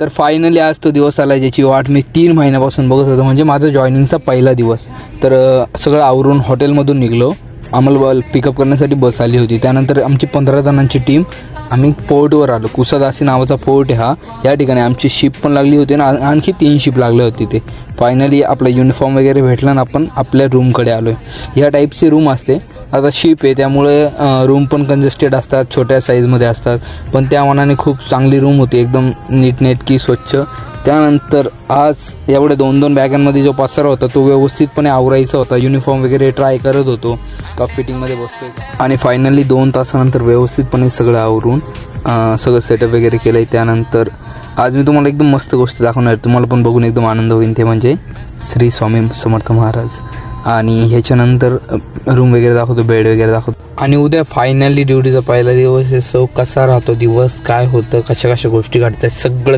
तर फायनली आज तो दिवस आला ज्याची वाट मी तीन महिन्यापासून बघत होतो. म्हणजे माझा जॉईनिंगचा पहिला दिवस. तर सगळं आवरून हॉटेलमधून निघलो. आम्हाला पिकअप करण्यासाठी बस आली होती. त्यानंतर आमची पंधरा जणांची टीम आम्ही पोर्टवर आलो. कुसादासी नावाचा पोर्ट हा. या ठिकाणी आमची शिप पण लागली होती आणि आणखी तीन शिप लागले होते ते. फायनली आपला युनिफॉर्म वगैरे भेटला ना आपण आपल्या रूमकडे आलो आहे ह्या टाईपची रूम असते. आता शिप आहे त्यामुळे रूम पण कंजेस्टेड असतात छोट्या साईजमध्ये असतात. पण त्या मनाने खूप चांगली रूम होती एकदम नीटनेटकी स्वच्छ. त्यानंतर आज एवढे दोन दोन बॅगांमध्ये जो पसारा होता तो व्यवस्थितपणे आवरायचा होता. युनिफॉर्म वगैरे ट्राय करत होतो. का फिटिंगमध्ये बसतो आणि फायनली दोन तासानंतर व्यवस्थितपणे सगळं आवरून सगळं सेटअप वगैरे केलं आहे त्यानंतर आज मी तुम्हाला एकदम मस्त गोष्ट दाखवणार तुम्हाला पण बघून एकदम आनंद होईल. ते म्हणजे श्री स्वामी समर्थ महाराज. आणि ह्याच्यानंतर रूम वगैरे दाखवतो बेड वगैरे दाखवतो. आणि उद्या फायनली ड्युटीचा पहिला दिवस आहे. सो कसा राहतो दिवस? काय होतं? कशा कशा गोष्टी घडतात? सगळं